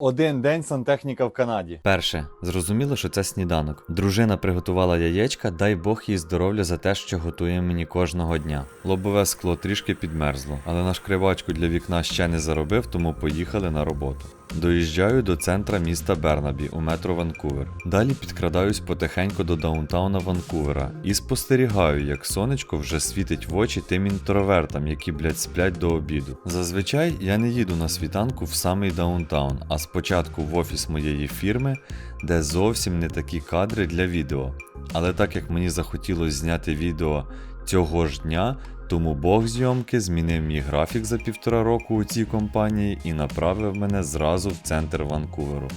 Один день сантехніка в Канаді. Перше, зрозуміло, що це сніданок. Дружина приготувала яєчка, дай Бог їй здоров'я за те, що готує мені кожного дня. Лобове скло трішки підмерзло, але наш кривачку для вікна ще не заробив, тому поїхали на роботу. Доїжджаю до центра міста Бернабі у метро Ванкувер. Далі підкрадаюсь потихеньку до даунтауна Ванкувера і спостерігаю, як сонечко вже світить в очі тим інтровертам, які, блядь, сплять до обіду. Зазвичай я не їду на світанку в самий даунтаун, а спочатку в офіс моєї фірми, де зовсім не такі кадри для відео. Але так як мені захотілося зняти відео цього ж дня, тому Бог зйомки змінив мій графік за півтора року у цій компанії і направив мене зразу в центр Ванкуверу.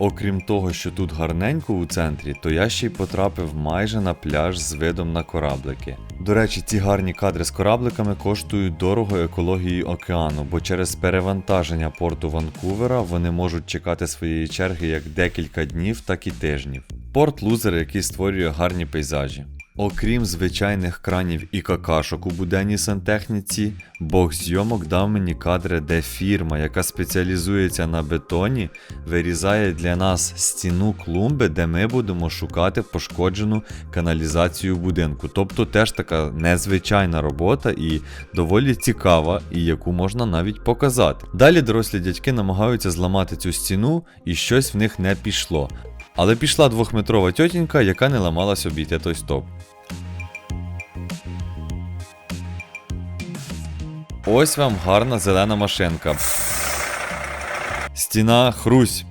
Окрім того, що тут гарненько у центрі, то я ще й потрапив майже на пляж з видом на кораблики. До речі, ці гарні кадри з корабликами коштують дорого екології океану, бо через перевантаження порту Ванкувера вони можуть чекати своєї черги як декілька днів, так і тижнів. Порт лузер, який створює гарні пейзажі. Окрім звичайних кранів і какашок у буденній сантехніці, Бог зйомок дав мені кадри, де фірма, яка спеціалізується на бетоні, вирізає для нас стіну клумби, де ми будемо шукати пошкоджену каналізацію будинку. Тобто теж така незвичайна робота і доволі цікава, і яку можна навіть показати. Далі дорослі дядьки намагаються зламати цю стіну, і щось в них не пішло. Але пішла двохметрова тьотінька, яка не ламалась обійти той стоп. Ось вам гарна зелена машинка. Стіна хрусь.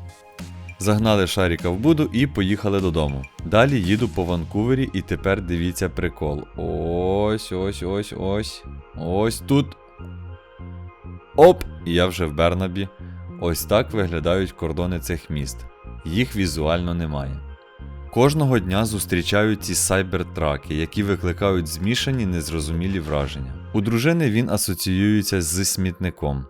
Загнали шаріка в буду і поїхали додому. Далі їду по Ванкувері і тепер дивіться прикол. Ось, ось, ось, ось. Ось тут. Оп! І я вже в Бернабі. Ось так виглядають кордони цих міст. Їх візуально немає. Кожного дня зустрічаю ці сайбертраки, які викликають змішані незрозумілі враження. У дружини він асоціюється з смітником.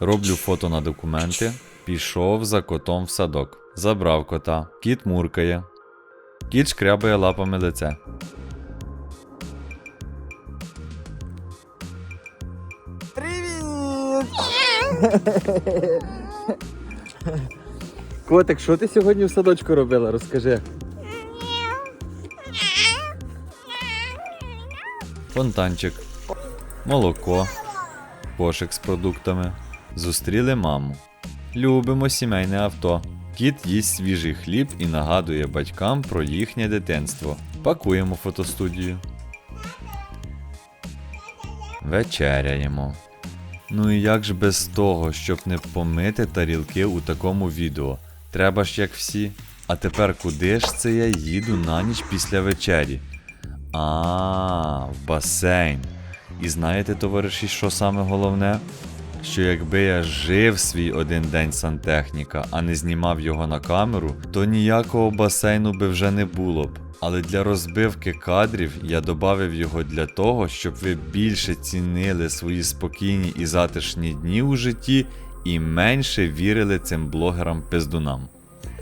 Роблю фото на документи. Пішов за котом в садок. Забрав кота. Кіт муркає. Кіт шкрябає лапами лице. Привіт! Котик, що ти сьогодні в садочку робила? Розкажи. Фонтанчик. Молоко. Кошик з продуктами. Зустріли маму. Любимо сімейне авто. Кіт їсть свіжий хліб і нагадує батькам про їхнє дитинство. Пакуємо фотостудію. Вечеряємо. Ну і як ж без того, щоб не помити тарілки у такому відео? Треба ж як всі. А тепер куди ж це я їду на ніч після вечері? А, в басейн. І знаєте, товариші, що саме головне? Що якби я жив свій один день сантехніка, а не знімав його на камеру, то ніякого басейну би вже не було б. Але для розбивки кадрів я додав його для того, щоб ви більше цінили свої спокійні і затишні дні у житті і менше вірили цим блогерам-пиздунам.